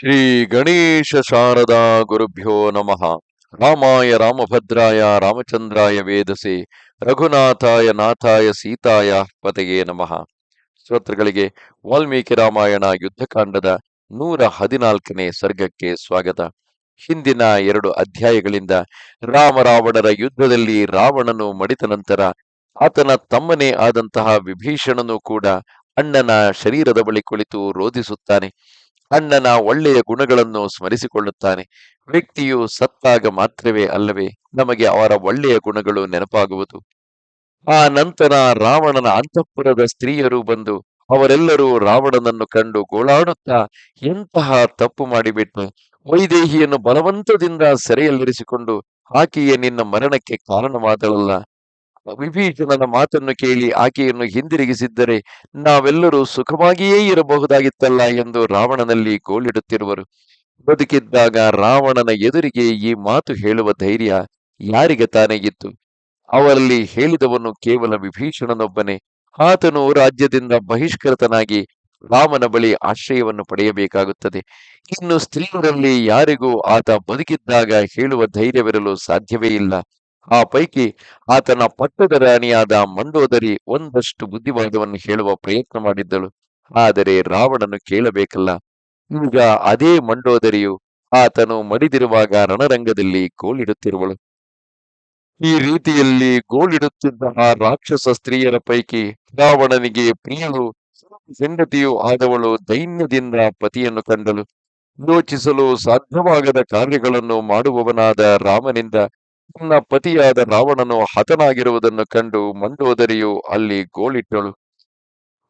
ಶ್ರೀ ಗಣೇಶ ಶಾರದಾ ಗುರುಭ್ಯೋ ನಮಃ. ರಾಮಾಯ ರಾಮಭದ್ರಾಯ ರಾಮಚಂದ್ರಾಯ ವೇದಸೆ ರಘುನಾಥಾಯ ನಾಥಾಯ ಸೀತಾಯ ಪತೆಗೆ ನಮಃ. ಶ್ರೋತೃಗಳಿಗೆ ವಾಲ್ಮೀಕಿ ರಾಮಾಯಣ ಯುದ್ಧಕಾಂಡದ ನೂರ ಹದಿನಾಲ್ಕನೇ ಸರ್ಗಕ್ಕೆ ಸ್ವಾಗತ. ಹಿಂದಿನ ಎರಡು ಅಧ್ಯಾಯಗಳಿಂದ ರಾಮ ರಾವಣರ ಯುದ್ಧದಲ್ಲಿ ರಾವಣನು ಮಡಿದ ನಂತರ ಆತನ ತಮ್ಮನೇ ಆದಂತಹ ವಿಭೀಷಣನು ಕೂಡ ಅಣ್ಣನ ಶರೀರದ ಬಳಿ ಕುಳಿತು ರೋಧಿಸುತ್ತಾನೆ. ಅಣ್ಣನ ಒಳ್ಳೆಯ ಗುಣಗಳನ್ನು ಸ್ಮರಿಸಿಕೊಳ್ಳುತ್ತಾನೆ. ವ್ಯಕ್ತಿಯು ಸತ್ತಾಗ ಮಾತ್ರವೇ ಅಲ್ಲವೇ ನಮಗೆ ಅವರ ಒಳ್ಳೆಯ ಗುಣಗಳು ನೆನಪಾಗುವುದು. ಆ ನಂತರ ರಾವಣನ ಅಂತಃಪುರದ ಸ್ತ್ರೀಯರು ಬಂದು ಅವರೆಲ್ಲರೂ ರಾವಣನನ್ನು ಕಂಡು ಗೋಳಾಡುತ್ತಾ, ಎಂತಹ ತಪ್ಪು ಮಾಡಿಬಿಟ್ಟು ವೈದೇಹಿಯನ್ನು ಬಲವಂತದಿಂದ ಸೆರೆಯಲ್ಲಿರಿಸಿಕೊಂಡು ಆಕೆಯೇ ನಿನ್ನ ಮರಣಕ್ಕೆ ಕಾರಣವಾದಳಲ್ಲ. ವಿಭೀಷಣನ ಮಾತನ್ನು ಕೇಳಿ ಆಕೆಯನ್ನು ಹಿಂದಿರುಗಿಸಿದ್ದರೆ ನಾವೆಲ್ಲರೂ ಸುಖವಾಗಿಯೇ ಇರಬಹುದಾಗಿತ್ತಲ್ಲ ಎಂದು ರಾವಣನಲ್ಲಿ ಗೋಳಿಡುತ್ತಿರುವರು. ಬದುಕಿದ್ದಾಗ ರಾವಣನ ಎದುರಿಗೆ ಈ ಮಾತು ಹೇಳುವ ಧೈರ್ಯ ಯಾರಿಗೆ ತಾನೇ ಇತ್ತು? ಅವರಲ್ಲಿ ಹೇಳಿದವನು ಕೇವಲ ವಿಭೀಷಣನೊಬ್ಬನೇ. ಆತನು ರಾಜ್ಯದಿಂದ ಬಹಿಷ್ಕೃತನಾಗಿ ರಾಮನ ಬಳಿ ಆಶ್ರಯವನ್ನು ಪಡೆಯಬೇಕಾಗುತ್ತದೆ. ಇನ್ನು ಸ್ತ್ರೀಯರಲ್ಲಿ ಯಾರಿಗೂ ಆತ ಬದುಕಿದ್ದಾಗ ಹೇಳುವ ಧೈರ್ಯವಿರಲು ಸಾಧ್ಯವೇ ಇಲ್ಲ. ಆ ಪೈಕಿ ಆತನ ಪಟ್ಟದ ರಾಣಿಯಾದ ಮಂಡೋದರಿ ಒಂದಷ್ಟು ಬುದ್ಧಿವಾದವನ್ನು ಹೇಳುವ ಪ್ರಯತ್ನ ಮಾಡಿದ್ದಳು. ಆದರೆ ರಾವಣನು ಕೇಳಬೇಕಲ್ಲ. ಈಗ ಅದೇ ಮಂಡೋದರಿಯು ಆತನು ಮಡಿದಿರುವಾಗ ರಣರಂಗದಲ್ಲಿ ಗೋಳಿಡುತ್ತಿರುವಳು. ಈ ರೀತಿಯಲ್ಲಿ ಗೋಳಿಡುತ್ತಿದ್ದ ಆ ರಾಕ್ಷಸ ಸ್ತ್ರೀಯರ ಪೈಕಿ ರಾವಣನಿಗೆ ಪ್ರಿಯಳು, ಹೆಂಡತಿಯೂ ಆದವಳು ದೈನ್ಯದಿಂದ ಪತಿಯನ್ನು ಕಂಡಳು. ಯೋಚಿಸಲು ಸಾಧ್ಯವಾಗದ ಕಾರ್ಯಗಳನ್ನು ಮಾಡುವವನಾದ ರಾಮನಿಂದ ತನ್ನ ಪತಿಯಾದ ರಾವಣನು ಹತನಾಗಿರುವುದನ್ನು ಕಂಡು ಮಂಡೋದರಿಯು ಅಲ್ಲಿ ಗೋಳಿಟ್ಟಳು.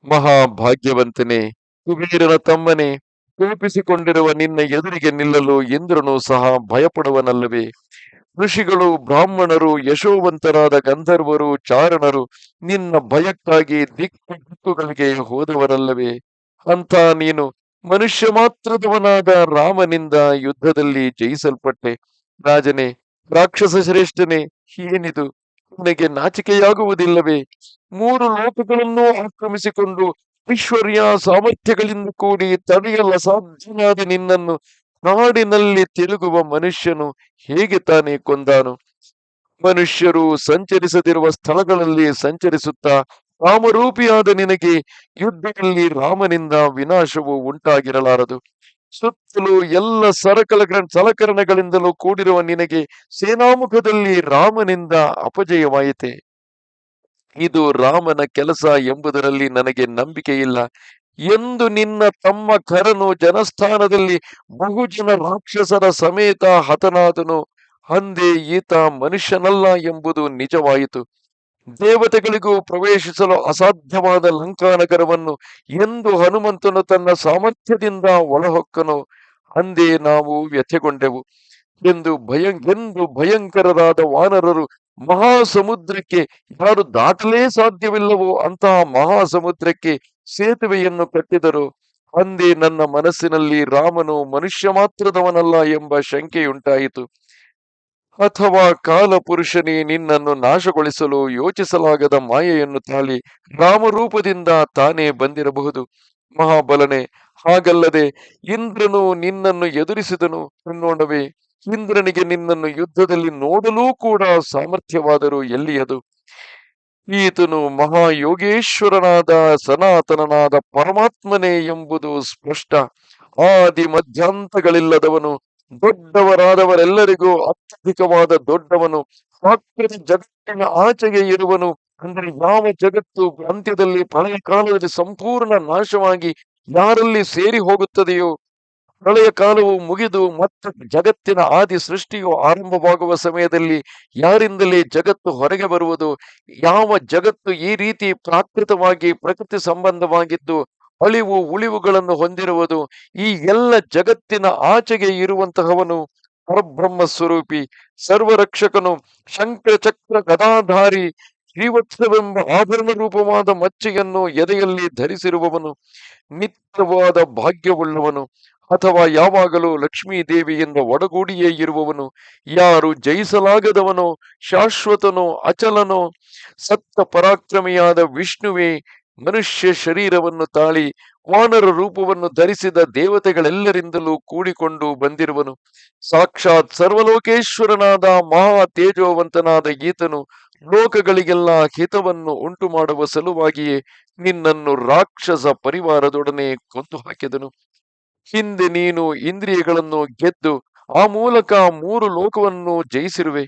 ಮಹಾಭಾಗ್ಯವಂತನೇ, ಕುಬೇರನ ತಮ್ಮನೇ, ಕೋಪಿಸಿಕೊಂಡಿರುವ ನಿನ್ನ ಎದುರಿಗೆ ನಿಲ್ಲಲು ಇಂದ್ರನು ಸಹ ಭಯಪಡುವನಲ್ಲವೇ? ಋಷಿಗಳು, ಬ್ರಾಹ್ಮಣರು, ಯಶೋವಂತರಾದ ಗಂಧರ್ವರು, ಚಾರಣರು ನಿನ್ನ ಭಯಕ್ಕಾಗಿ ದಿಕ್ಕು ದಿಕ್ಕುಗಳಿಗೆ ಹೋದವರಲ್ಲವೇ? ಅಂತ ನೀನು ಮನುಷ್ಯ ಮಾತ್ರದವನಾದ ರಾಮನಿಂದ ಯುದ್ಧದಲ್ಲಿ ಜಯಿಸಲ್ಪಟ್ಟೆ. ರಾಜನೇ ರಾಕ್ಷಸ ಶ್ರೇಷ್ಠನೇ, ಏನಿದು? ನಿನಗೆ ನಾಚಿಕೆಯಾಗುವುದಿಲ್ಲವೇ? ಮೂರು ಲೋಕಗಳನ್ನು ಆಕ್ರಮಿಸಿಕೊಂಡು ಐಶ್ವರ್ಯ ಸಾಮರ್ಥ್ಯಗಳಿಂದ ಕೂಡಿ ತಡೆಯಲ್ಲ ಸಾಧ್ಯನಾದ ನಿನ್ನನ್ನು ನಾಡಿನಲ್ಲಿ ತಿರುಗುವ ಮನುಷ್ಯನು ಹೇಗೆ ತಾನೇ ಕೊಂದಾನು? ಮನುಷ್ಯರು ಸಂಚರಿಸದಿರುವ ಸ್ಥಳಗಳಲ್ಲಿ ಸಂಚರಿಸುತ್ತಾ ರಾಮರೂಪಿಯಾದ ನಿನಗೆ ಯುದ್ಧದಲ್ಲಿ ರಾಮನಿಂದ ವಿನಾಶವು ಉಂಟಾಗಿರಲಾರದು. ಸುತ್ತಲೂ ಎಲ್ಲ ಸರಕಲ ಸಲಕರಣೆಗಳಿಂದಲೂ ಕೂಡಿರುವ ನಿನಗೆ ಸೇನಾಮುಖದಲ್ಲಿ ರಾಮನಿಂದ ಅಪಜಯವಾಯಿತೆ. ಇದು ರಾಮನ ಕೆಲಸ ಎಂಬುದರಲ್ಲಿ ನನಗೆ ನಂಬಿಕೆ ಇಲ್ಲ ಎಂದು ನಿನ್ನ ತಮ್ಮ ಕರನು ಜನಸ್ಥಾನದಲ್ಲಿ ಬಹುಜನ ರಾಕ್ಷಸರ ಸಮೇತ ಹತನಾದನು. ಅಂದೇ ಈತ ಮನುಷ್ಯನಲ್ಲ ಎಂಬುದು ನಿಜವಾಯಿತು. ದೇವತೆಗಳಿಗೂ ಪ್ರವೇಶಿಸಲು ಅಸಾಧ್ಯವಾದ ಲಂಕಾನಗರವನ್ನು ಎಂದು ಹನುಮಂತನು ತನ್ನ ಸಾಮರ್ಥ್ಯದಿಂದ ಒಳಹೊಕ್ಕನು. ಅಂದೇ ನಾವು ವ್ಯಥೆಗೊಂಡೆವು ಎಂದು ಭಯ, ಎಂದು ಭಯಂಕರರಾದ ವಾನರರು ಮಹಾಸಮುದ್ರಕ್ಕೆ ಯಾರು ದಾಟಲೇ ಸಾಧ್ಯವಿಲ್ಲವೋ ಅಂತಹ ಮಹಾಸಮುದ್ರಕ್ಕೆ ಸೇತುವೆಯನ್ನು ಕಟ್ಟಿದರು. ಅಂದೇ ನನ್ನ ಮನಸ್ಸಿನಲ್ಲಿ ರಾಮನು ಮನುಷ್ಯ ಮಾತ್ರದವನಲ್ಲ ಎಂಬ ಶಂಕೆಯುಂಟಾಯಿತು. ಅಥವಾ ಕಾಲಪುರುಷನೇ ನಿನ್ನನ್ನು ನಾಶಗೊಳಿಸಲು ಯೋಚಿಸಲಾಗದ ಮಾಯೆಯನ್ನು ತಾಳಿ ರಾಮರೂಪದಿಂದ ತಾನೇ ಬಂದಿರಬಹುದು. ಮಹಾಬಲನೆ, ಹಾಗಲ್ಲದೆ ಇಂದ್ರನು ನಿನ್ನನ್ನು ಎದುರಿಸಿದನು ಅನ್ನೋಣವೇ, ಇಂದ್ರನಿಗೆ ನಿನ್ನನ್ನು ಯುದ್ಧದಲ್ಲಿ ನೋಡಲೂ ಕೂಡ ಸಾಮರ್ಥ್ಯವಾದರೂ ಎಲ್ಲಿಯದು ಈತನು ಮಹಾಯೋಗೇಶ್ವರನಾದ ಸನಾತನನಾದ ಪರಮಾತ್ಮನೇ ಎಂಬುದು ಸ್ಪಷ್ಟ. ಆದಿ ಮಧ್ಯಾಂತಗಳಿಲ್ಲದವನು ದೊಡ್ಡವರಾದವರೆಲ್ಲರಿಗೂ ಅತ್ಯಧಿಕವಾದ ದೊಡ್ಡವನು ಪ್ರಾಕೃತ ಜಗತ್ತಿನ ಆಚೆಗೆ ಇರುವನು. ಅಂದ್ರೆ ಯಾವ ಜಗತ್ತು ಅಂತ್ಯದಲ್ಲಿ ಪ್ರಳಯ ಕಾಲದಲ್ಲಿ ಸಂಪೂರ್ಣ ನಾಶವಾಗಿ ಯಾರಲ್ಲಿ ಸೇರಿ ಹೋಗುತ್ತದೆಯೋ ಪ್ರಳಯ ಕಾಲವು ಮುಗಿದು ಮತ್ತೆ ಜಗತ್ತಿನ ಆದಿ ಸೃಷ್ಟಿಯು ಆರಂಭವಾಗುವ ಸಮಯದಲ್ಲಿ ಯಾರಿಂದಲೇ ಜಗತ್ತು ಹೊರಗೆ ಬರುವುದು, ಯಾವ ಜಗತ್ತು ಈ ರೀತಿ ಪ್ರಾಕೃತವಾಗಿ ಪ್ರಕೃತಿ ಸಂಬಂಧವಾಗಿದ್ದು ಅಳಿವು ಉಳಿವುಗಳನ್ನು ಹೊಂದಿರುವುದು ಈ ಎಲ್ಲ ಜಗತ್ತಿನ ಆಚೆಗೆ ಇರುವಂತಹವನು ಪರಬ್ರಹ್ಮ ಸ್ವರೂಪಿ, ಸರ್ವರಕ್ಷಕನು ಶಂಕರ ಚಕ್ರ ಗದಾಧಾರಿ, ಶ್ರೀವತ್ಸವೆಂಬ ಆಭರಣ ರೂಪವಾದ ಮಚ್ಚೆಯನ್ನು ಎದೆಯಲ್ಲಿ ಧರಿಸಿರುವವನು, ನಿತ್ಯವಾದ ಭಾಗ್ಯವುಳ್ಳವನು, ಅಥವಾ ಯಾವಾಗಲೂ ಲಕ್ಷ್ಮೀ ದೇವಿಯಿಂದ ಒಡಗೂಡಿಯೇ ಇರುವವನು, ಯಾರು ಜಯಿಸಲಾಗದವನೋ, ಶಾಶ್ವತನೋ, ಅಚಲನೋ ಸತ್ತ ಪರಾಕ್ರಮಿಯಾದ ವಿಷ್ಣುವೇ ಮನುಷ್ಯ ಶರೀರವನ್ನು ತಾಳಿ ವಾನರ ರೂಪವನ್ನು ಧರಿಸಿದ ದೇವತೆಗಳೆಲ್ಲರಿಂದಲೂ ಕೂಡಿಕೊಂಡು ಬಂದಿರುವನು. ಸಾಕ್ಷಾತ್ ಸರ್ವಲೋಕೇಶ್ವರನಾದ ಮಹಾ ತೇಜೋವಂತನಾದ ಈತನು ಲೋಕಗಳಿಗೆಲ್ಲ ಹಿತವನ್ನು ಉಂಟು ಮಾಡುವ ಸಲುವಾಗಿಯೇ ನಿನ್ನನ್ನು ರಾಕ್ಷಸ ಪರಿವಾರದೊಡನೆ ಕೊಂದು ಹಾಕಿದನು ಹಿಂದೆ ನೀನು ಇಂದ್ರಿಯಗಳನ್ನು ಗೆದ್ದು ಆ ಮೂಲಕ ಮೂರು ಲೋಕವನ್ನು ಜಯಿಸಿರುವೆ.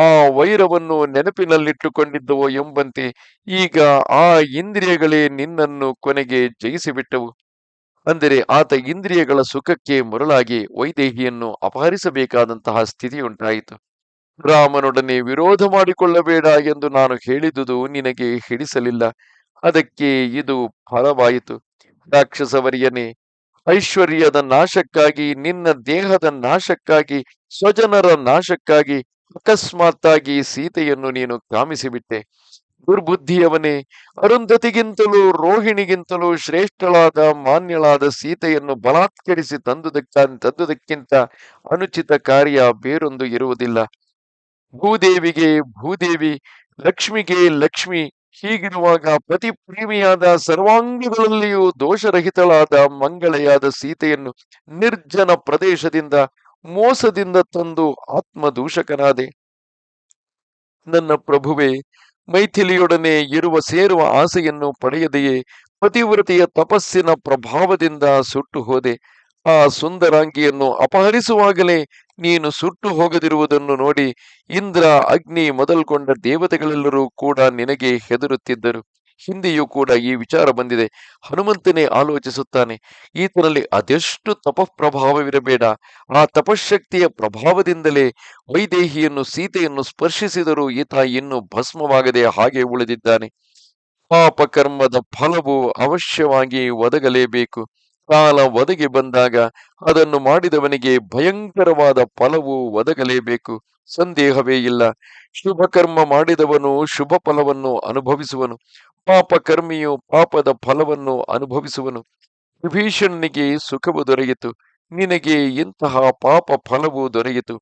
ಆ ವೈರವನ್ನು ನೆನಪಿನಲ್ಲಿಟ್ಟುಕೊಂಡಿದ್ದವೋ ಎಂಬಂತೆ ಈಗ ಆ ಇಂದ್ರಿಯಗಳೇ ನಿನ್ನನ್ನು ಕೊನೆಗೆ ಜಯಿಸಿಬಿಟ್ಟವು. ಅಂದರೆ ಆತ ಇಂದ್ರಿಯಗಳ ಸುಖಕ್ಕೆ ಮರುಳಾಗಿ ವೈದೇಹಿಯನ್ನು ಅಪಹರಿಸಬೇಕಾದಂತಹ ಸ್ಥಿತಿಯುಂಟಾಯಿತು. ರಾಮನೊಡನೆ ವಿರೋಧ ಮಾಡಿಕೊಳ್ಳಬೇಡ ಎಂದು ನಾನು ಹೇಳಿದುದು ನಿನಗೆ ಹಿಡಿಸಲಿಲ್ಲ. ಅದಕ್ಕೆ ಇದು ಫಲವಾಯಿತು. ರಾಕ್ಷಸವರಿಯನೇ, ಐಶ್ವರ್ಯದ ನಾಶಕ್ಕಾಗಿ, ನಿನ್ನ ದೇಹದ ನಾಶಕ್ಕಾಗಿ, ಸ್ವಜನರ ನಾಶಕ್ಕಾಗಿ ಅಕಸ್ಮಾತ್ತಾಗಿ ಸೀತೆಯನ್ನು ನೀನು ಕಾಮಿಸಿಬಿಟ್ಟೆ. ದುರ್ಬುದ್ಧಿಯವನೇ, ಅರುಂಧತಿಗಿಂತಲೂ, ರೋಹಿಣಿಗಿಂತಲೂ ಶ್ರೇಷ್ಠಳಾದ, ಮಾನ್ಯಳಾದ ಸೀತೆಯನ್ನು ಬಲಾತ್ಕರಿಸಿ ತಂದುದಕ್ಕ, ತಂದುದಕ್ಕಿಂತ ಅನುಚಿತ ಕಾರ್ಯ ಬೇರೊಂದು ಇರುವುದಿಲ್ಲ. ಭೂದೇವಿಗೆ ಭೂದೇವಿ, ಲಕ್ಷ್ಮಿಗೆ ಲಕ್ಷ್ಮಿ, ಹೀಗಿರುವಾಗ ಪ್ರತಿ ಪ್ರೇಮಿಯಾದ ಸರ್ವಾಂಗಗಳಲ್ಲಿಯೂ ದೋಷರಹಿತಳಾದ ಮಂಗಳೆಯಾದ ಸೀತೆಯನ್ನು ನಿರ್ಜನ ಪ್ರದೇಶದಿಂದ ಮೋಸದಿಂದ ತಂದು ಆತ್ಮದೂಷಕನಾದೆ. ನನ್ನ ಪ್ರಭುವೆ, ಮೈಥಿಲಿಯೊಡನೆ ಇರುವ ಸೇರುವ ಆಸೆಯನ್ನು ಪಡೆಯದೆಯೇ, ಪತಿವ್ರತೆಯ ತಪಸ್ಸಿನ ಪ್ರಭಾವದಿಂದ ಸುಟ್ಟು ಹೋದೆ ಆ ಸುಂದರಾಂಗಿಯನ್ನು ಅಪಹರಿಸುವಾಗಲೇ ನೀನು ಸುಟ್ಟು ಹೋಗದಿರುವುದನ್ನು ನೋಡಿ ಇಂದ್ರ ಅಗ್ನಿ ಮೊದಲ್ಗೊಂಡ ದೇವತೆಗಳೆಲ್ಲರೂ ಕೂಡ ನಿನಗೆ ಹೆದರುತ್ತಿದ್ದರು. ಹಿಂದೆಯೂ ಕೂಡ ಈ ವಿಚಾರ ಬಂದಿದೆ. ಹನುಮಂತನೇ ಆಲೋಚಿಸುತ್ತಾನೆ. ಈತನಲ್ಲಿ ಅದೆಷ್ಟು ತಪಃಪ್ರಭಾವವಿರಬೇಡ. ಆ ತಪಶಕ್ತಿಯ ಪ್ರಭಾವದಿಂದಲೇ ವೈದೇಹಿಯನ್ನು, ಸೀತೆಯನ್ನು ಸ್ಪರ್ಶಿಸಿದರೂ ಈತ ಇನ್ನೂ ಭಸ್ಮವಾಗದೆ ಹಾಗೆ ಉಳಿದಿದ್ದಾನೆ. ಪಾಪ ಕರ್ಮದ ಫಲವು ಅವಶ್ಯವಾಗಿ ಒದಗಲೇಬೇಕು. ಕಾಲ ಒದಗಿ ಬಂದಾಗ ಅದನ್ನು ಮಾಡಿದವನಿಗೆ ಭಯಂಕರವಾದ ಫಲವು ಒದಗಲೇಬೇಕು. ಸಂದೇಹವೇ ಇಲ್ಲ. ಶುಭ ಕರ್ಮ ಮಾಡಿದವನು ಶುಭ ಫಲವನ್ನು ಅನುಭವಿಸುವನು. ಪಾಪ ಕರ್ಮಿಯು ಪಾಪದ ಫಲವನ್ನು ಅನುಭವಿಸುವನು. ವಿಭೀಷಣನಿಗೆ ಸುಖವು ದೊರೆಯಿತು. ನಿನಗೆ ಇಂತಹ ಪಾಪ ಫಲವು ದೊರೆಯಿತು.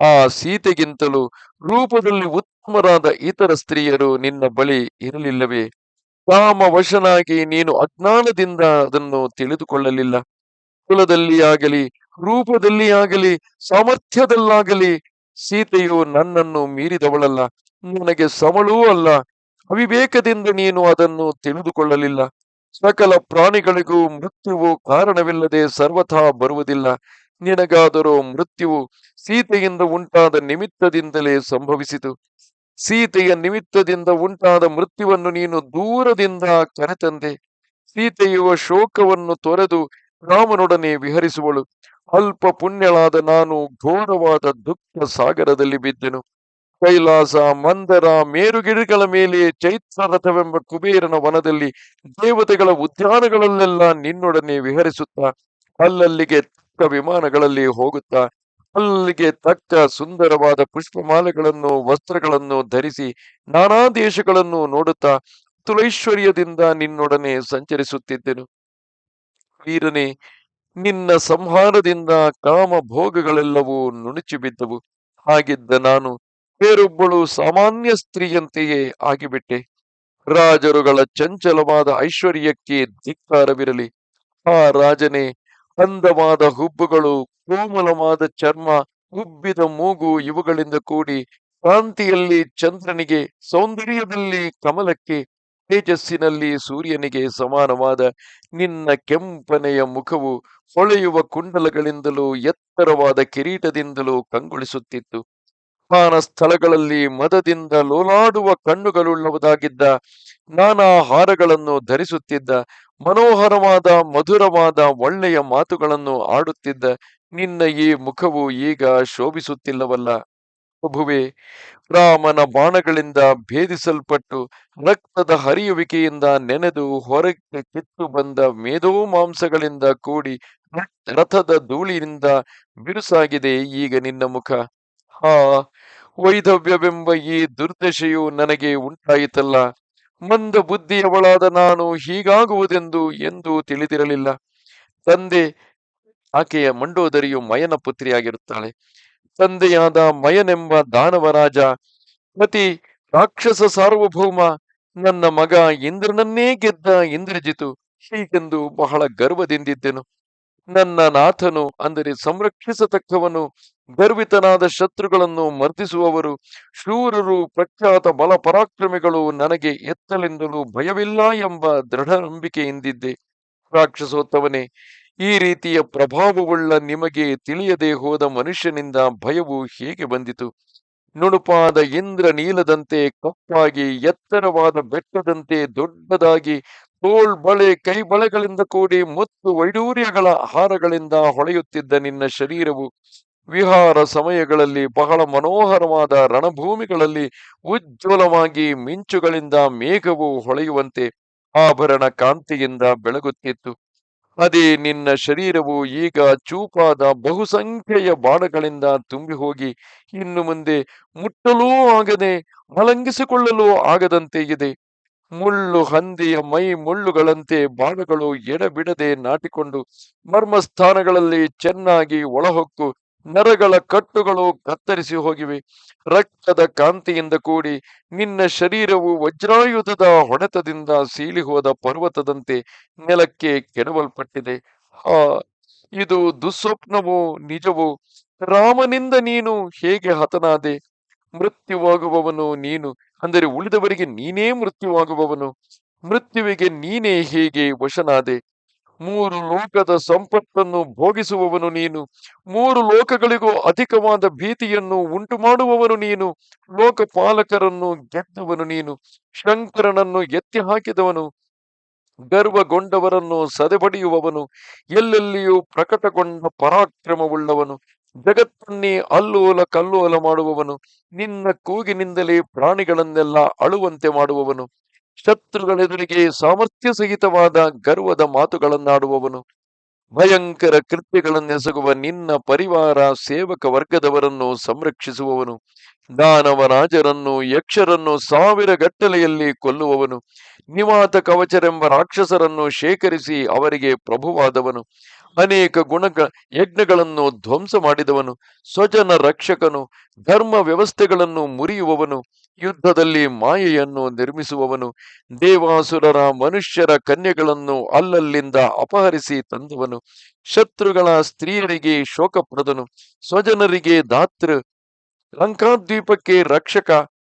ಆ ಸೀತೆಗಿಂತಲೂ ರೂಪದಲ್ಲಿ ಉತ್ತಮರಾದ ಇತರ ಸ್ತ್ರೀಯರು ನಿನ್ನ ಬಳಿ ಇರಲಿಲ್ಲವೇ? ಕಾಮ ವಶನಾಗಿ ನೀನು ಅಜ್ಞಾನದಿಂದ ಅದನ್ನು ತಿಳಿದುಕೊಳ್ಳಲಿಲ್ಲ. ಕುಲದಲ್ಲಿ ಆಗಲಿ ರೂಪದಲ್ಲಿ ಆಗಲಿ ಸಾಮರ್ಥ್ಯದಲ್ಲಾಗಲಿ ಸೀತೆಯು ನನ್ನನ್ನು ಮೀರಿದವಳಲ್ಲ, ನನಗೆ ಸಮಳೂ ಅಲ್ಲ. ಅವಿವೇಕದಿಂದ ನೀನು ಅದನ್ನು ತಿಳಿದುಕೊಳ್ಳಲಿಲ್ಲ. ಸಕಲ ಪ್ರಾಣಿಗಳಿಗೂ ಮೃತ್ಯುವು ಕಾರಣವಿಲ್ಲದೆ ಸರ್ವಥಾ ಬರುವುದಿಲ್ಲ. ನಿನಗಾದರೂ ಮೃತ್ಯುವು ಸೀತೆಯಿಂದ ಉಂಟಾದ ನಿಮಿತ್ತದಿಂದಲೇ ಸಂಭವಿಸಿತು. ಸೀತೆಯ ನಿಮಿತ್ತದಿಂದ ಉಂಟಾದ ಮೃತ್ಯುವನ್ನು ನೀನು ದೂರದಿಂದ ಕರೆತಂದೆ. ಸೀತೆಯುವ ಶೋಕವನ್ನು ತೊರೆದು ರಾಮನೊಡನೆ ವಿಹರಿಸುವಳು. ಅಲ್ಪ ಪುಣ್ಯಳಾದ ನಾನು ಘೋರವಾದ ದುಃಖ ಸಾಗರದಲ್ಲಿ ಬಿದ್ದೆನು. ಕೈಲಾಸ ಮಂದರ ಮೇರುಗಿರಿಗಳ ಮೇಲೆ ಚೈತ್ರ ರಥವೆಂಬ ಕುಬೇರನ ವನದಲ್ಲಿ ದೇವತೆಗಳ ಉದ್ಯಾನಗಳಲ್ಲೆಲ್ಲ ನಿನ್ನೊಡನೆ ವಿಹರಿಸುತ್ತಾ, ಅಲ್ಲಲ್ಲಿಗೆ ತಕ್ಕ ವಿಮಾನಗಳಲ್ಲಿ ಹೋಗುತ್ತಾ, ಅಲ್ಲಿಗೆ ತಕ್ಕ ಸುಂದರವಾದ ಪುಷ್ಪಮಾಲೆಗಳನ್ನು, ವಸ್ತ್ರಗಳನ್ನು ಧರಿಸಿ ನಾನಾ ದೇಶಗಳನ್ನು ನೋಡುತ್ತಾ, ತುಲೈಶ್ವರ್ಯದಿಂದ ನಿನ್ನೊಡನೆ ಸಂಚರಿಸುತ್ತಿದ್ದೆನು. ವೀರನೇ ನಿನ್ನ ಸಂಹಾರದಿಂದ ಕಾಮ ಭೋಗಗಳೆಲ್ಲವೂ ನುಣುಚಿ ಬಿದ್ದವು ಹಾಗಿದ್ದ ನಾನು ಬೇರೊಬ್ಬಳು ಸಾಮಾನ್ಯ ಸ್ತ್ರೀಯಂತೆಯೇ ಆಗಿಬಿಟ್ಟೆ. ರಾಜರುಗಳ ಚಂಚಲವಾದ ಐಶ್ವರ್ಯಕ್ಕೆ ಧಿಕ್ಕಾರವಿರಲಿ. ಆ ರಾಜನೇ, ಅಂದವಾದ ಹುಬ್ಬುಗಳು, ಕೋಮಲವಾದ ಚರ್ಮ, ಉಬ್ಬಿದ ಮೂಗು ಇವುಗಳಿಂದ ಕೂಡಿ ಕಾಂತಿಯಲ್ಲಿ ಚಂದ್ರನಿಗೆ ಸೌಂದರ್ಯದಲ್ಲಿ ಕಮಲಕ್ಕೆ ತೇಜಸ್ಸಿನಲ್ಲಿ ಸೂರ್ಯನಿಗೆ ಸಮಾನವಾದ ನಿನ್ನ ಕೆಂಪನೆಯ ಮುಖವು ಹೊಳೆಯುವ ಕುಂಡಲಗಳಿಂದಲೂ ಎತ್ತರವಾದ ಕಿರೀಟದಿಂದಲೂ ಕಂಗೊಳಿಸುತ್ತಿತ್ತು. ಸ್ನಾನ ಸ್ಥಳಗಳಲ್ಲಿ ಮದದಿಂದ ಲೋಲಾಡುವ ಕಣ್ಣುಗಳುಳ್ಳವುದಾಗಿದ್ದ ನಾನಾ ಹಾರಗಳನ್ನು ಧರಿಸುತ್ತಿದ್ದ, ಮನೋಹರವಾದ, ಮಧುರವಾದ, ಒಳ್ಳೆಯ ಮಾತುಗಳನ್ನು ಆಡುತ್ತಿದ್ದ ನಿನ್ನ ಈ ಮುಖವು ಈಗ ಶೋಭಿಸುತ್ತಿಲ್ಲವಲ್ಲ. ಪ್ರಭುವೆ ರಾಮನ ಬಾಣಗಳಿಂದ ಭೇದಿಸಲ್ಪಟ್ಟು ರಕ್ತದ ಹರಿಯುವಿಕೆಯಿಂದ ನೆನೆದು ಹೊರಕ್ಕೆ ಕಿತ್ತು ಬಂದ ಮೇಧೋ ಮಾಂಸಗಳಿಂದ ಕೂಡಿ ರಥದ ಧೂಳಿನಿಂದ ಬಿರುಸಾಗಿದೆ ಈಗ ನಿನ್ನ ಮುಖ. ಹಾ, ವೈಧವ್ಯವೆಂಬ ಈ ದುರ್ದಶೆಯು ನನಗೆ ಉಂಟಾಯಿತಲ್ಲ. ಮಂದ ಬುದ್ಧಿಯವಳಾದ ನಾನು ಹೀಗಾಗುವುದೆಂದು ಎಂದೂ ತಿಳಿದಿರಲಿಲ್ಲ. ತಂದೆ ಆಕೆಯ ಮಂಡೋದರಿಯು ಮಯನ ಪುತ್ರಿಯಾಗಿರುತ್ತಾಳೆ. ತಂದೆಯಾದ ಮಯನೆಂಬ ದಾನವರಾಜ, ಪತಿ ರಾಕ್ಷಸ ಸಾರ್ವಭೌಮ, ನನ್ನ ಮಗ ಇಂದ್ರನನ್ನೇ ಗೆದ್ದ ಇಂದ್ರಜಿತು ಹೀಗೆಂದು ಬಹಳ ಗರ್ವದಿಂದಿದ್ದೆನು. ನನ್ನ ನಾಥನು ಅಂದರೆ ಸಂರಕ್ಷಿಸತಕ್ಕವನು, ಗರ್ವಿತನಾದ ಶತ್ರುಗಳನ್ನು ಮರ್ದಿಸುವವರು, ಶೂರರು ಪ್ರಖ್ಯಾತ ಬಲ ಪರಾಕ್ರಮಿಗಳು ನನಗೆ ಎತ್ತಲೆಂದಲೂ ಭಯವಿಲ್ಲ ಎಂಬ ದೃಢ ನಂಬಿಕೆಯಿಂದಿದ್ದೆ ರಾಕ್ಷಸೋತ್ತವನೇ ಈ ರೀತಿಯ ಪ್ರಭಾವವುಳ್ಳ ನಿಮಗೆ ತಿಳಿಯದೆ ಹೋದ ಮನುಷ್ಯನಿಂದ ಭಯವು ಹೇಗೆ ಬಂದಿತು? ನುಣುಪಾದ ಇಂದ್ರ ನೀಲದಂತೆ ಕಪ್ಪಾಗಿ, ಎತ್ತರವಾದ ಬೆಟ್ಟದಂತೆ ದೊಡ್ಡದಾಗಿ, ತೋಳ್ ಬಳೆ, ಕೈ ಬಳೆಗಳಿಂದ ಕೂಡಿ ಮುತ್ತು ವೈಡೂರ್ಯಗಳ ಆಹಾರಗಳಿಂದ ಹೊಳೆಯುತ್ತಿದ್ದ ನಿನ್ನ ಶರೀರವು ವಿಹಾರ ಸಮಯಗಳಲ್ಲಿ ಬಹಳ ಮನೋಹರವಾದ ರಣಭೂಮಿಗಳಲ್ಲಿ ಉಜ್ವಲವಾಗಿ ಮಿಂಚುಗಳಿಂದ ಮೇಘವು ಹೊಳೆಯುವಂತೆ ಆಭರಣ ಕಾಂತಿಯಿಂದ ಬೆಳಗುತ್ತಿತ್ತು. ಅದೇ ನಿನ್ನ ಶರೀರವು ಈಗ ಚೂಪಾದ ಬಹುಸಂಖ್ಯೆಯ ಬಾಣಗಳಿಂದ ತುಂಬಿ ಹೋಗಿ ಇನ್ನು ಮುಂದೆ ಮುಟ್ಟಲೂ ಆಗದೆ ಮಲಂಗಿಸಿಕೊಳ್ಳಲು ಆಗದಂತೆ ಇದೆ. ಮುಳ್ಳು ಹಂದಿಯ ಮೈ ಮುಳ್ಳುಗಳಂತೆ ಬಾಣಗಳು ಎಡಬಿಡದೆ ನಾಟಿಕೊಂಡು ಮರ್ಮಸ್ಥಾನಗಳಲ್ಲಿ ಚೆನ್ನಾಗಿ ಒಳಹೊಕ್ಕು ನರಗಳ ಕಟ್ಟುಗಳು ಕತ್ತರಿಸಿ ಹೋಗಿವೆ. ರಕ್ತದ ಕಾಂತಿಯಿಂದ ಕೂಡಿ ನಿನ್ನ ಶರೀರವು ವಜ್ರಾಯುಧದ ಹೊಡೆತದಿಂದ ಸೀಳಿ ಹೋದ ಪರ್ವತದಂತೆ ನೆಲಕ್ಕೆ ಕೆಡವಲ್ಪಟ್ಟಿದೆ. ಆ ಇದು ದುಸ್ವಪ್ನವೋ ನಿಜವೋ? ರಾಮನಿಂದ ನೀನು ಹೇಗೆ ಹತನಾದೆ? ಮೃತ್ಯುವಾಗುವವನು ನೀನು. ಅಂದರೆ ಉಳಿದವರಿಗೆ ನೀನೇ ಮೃತ್ಯುವಾಗುವವನು. ಮೃತ್ಯುವಿಗೆ ನೀನೇ ಹೇಗೆ ವಶನಾದೆ? ಮೂರು ಲೋಕದ ಸಂಪತ್ತನ್ನು ಭೋಗಿಸುವವನು ನೀನು. ಮೂರು ಲೋಕಗಳಿಗೂ ಅಧಿಕವಾದ ಭೀತಿಯನ್ನು ಉಂಟು ಮಾಡುವವನು ನೀನು. ಲೋಕಪಾಲಕರನ್ನು ಗೆದ್ದವನು ನೀನು. ಶಂಕರನನ್ನು ಎತ್ತಿ ಹಾಕಿದವನು. ಗರ್ವಗೊಂಡವರನ್ನು ಸದೆಬಡಿಯುವವನು. ಎಲ್ಲೆಲ್ಲಿಯೂ ಪ್ರಕಟಗೊಂಡ ಪರಾಕ್ರಮವುಳ್ಳವನು. ಜಗತ್ತನ್ನೇ ಅಲ್ಲೋಲ ಕಲ್ಲೋಲ ಮಾಡುವವನು. ನಿನ್ನ ಕೂಗಿನಿಂದಲೇ ಪ್ರಾಣಿಗಳನ್ನೆಲ್ಲ ಅಳುವಂತೆ ಮಾಡುವವನು. ಶತ್ರುಗಳೆದುರಿಗೆ ಸಾಮರ್ಥ್ಯ ಸಹಿತವಾದ ಗರ್ವದ ಮಾತುಗಳನ್ನಾಡುವವನು. ಭಯಂಕರ ಕೃತ್ಯಗಳನ್ನೆಸಗುವ ನಿನ್ನ ಪರಿವಾರ ಸೇವಕ ವರ್ಗದವರನ್ನು ಸಂರಕ್ಷಿಸುವವನು. ದಾನವರಾಜರನ್ನು ಯಕ್ಷರನ್ನು ಸಾವಿರ ಗಟ್ಟಲೆಯಲ್ಲಿ ಕೊಲ್ಲುವವನು. ನಿವಾತ ಕವಚರೆಂಬ ರಾಕ್ಷಸರನ್ನು ಶೇಖರಿಸಿ ಅವರಿಗೆ ಪ್ರಭುವಾದವನು. ಅನೇಕ ಗುಣಗಳ ಯಜ್ಞಗಳನ್ನು ಧ್ವಂಸ ಮಾಡಿದವನು, ಸ್ವಜನ ರಕ್ಷಕನು, ಧರ್ಮ ವ್ಯವಸ್ಥೆಗಳನ್ನು ಮುರಿಯುವವನು, ಯುದ್ಧದಲ್ಲಿ ಮಾಯೆಯನ್ನು ನಿರ್ಮಿಸುವವನು, ದೇವಾಸುರರ ಮನುಷ್ಯರ ಕನ್ಯೆಗಳನ್ನು ಅಲ್ಲಲ್ಲಿಂದ ಅಪಹರಿಸಿ ತಂದವನು, ಶತ್ರುಗಳ ಸ್ತ್ರೀಯರಿಗೆ ಶೋಕಪ್ರದನು ಸ್ವಜನರಿಗೆ ದಾತೃ ಲಂಕಾದ್ವೀಪಕ್ಕೆ ರಕ್ಷಕ,